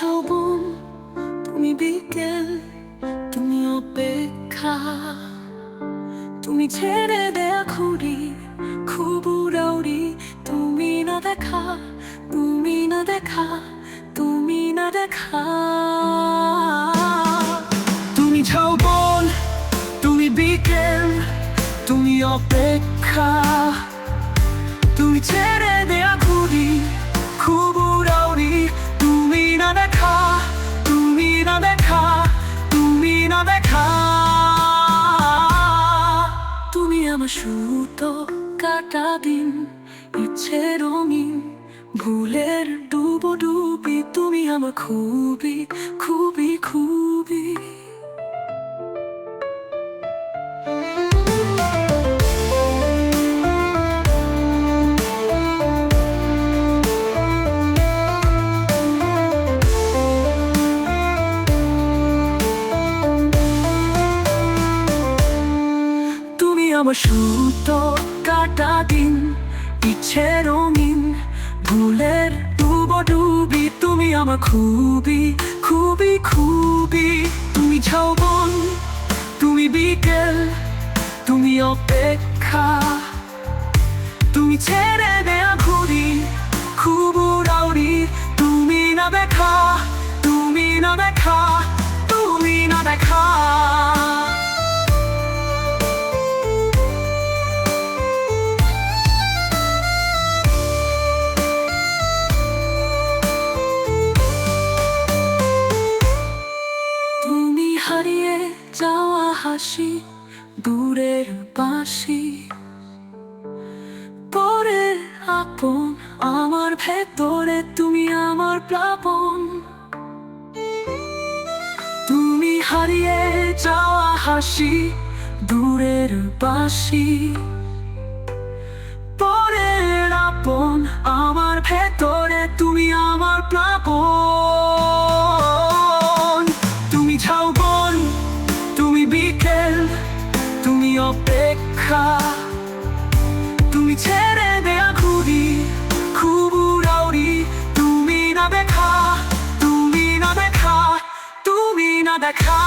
যৌবন তুমি বিকেল, তুমি অপেক্ষা। তুমি ছেড়ে দেয়া খুঁড়ি খুব উড়াউড়ি তুমি না দেখা, তুমি না দেখা, তুমি না দেখা। তুমি যৌবন তুমি বিকেল, তুমি অপেক্ষা। তুমি ছেড়ে সুতো কাটা দিন ইচ্ছে রঙিন ভুলের ডুবো ডুবি তুমি আমার খুবই খুবই খুবই। আমার সুতো কাটা দিন, ইচ্ছে রঙিন, ভুলের ডুবো ডুবি, তুমি আমার খুবই খুবই খুবই। তুমি যৌবন তুমি বিকেল, তুমি অপেক্ষা। তুমি ছেড়ে দেয়া ঘুরি খুব উড়াউড়ি, তুমি না দেখা, তুমি না দেখা, তুমি না দেখা। হাসি দূরের বাসি পরে আপন, আমার ভেতরে তুমি আমার প্লাবন। তুমি হারিয়ে যাওয়া হাসি দূরের বাসি পরের আপন, আমার ভেতরে তুমি আমার প্লাবন। বিকেল তুমি অপেক্ষা। তুমি ছেড়ে দেয়া ঘুরি খুব উড়াউড়ি তুমি না দেখা, তুমি না দেখা, তুমি না দেখা।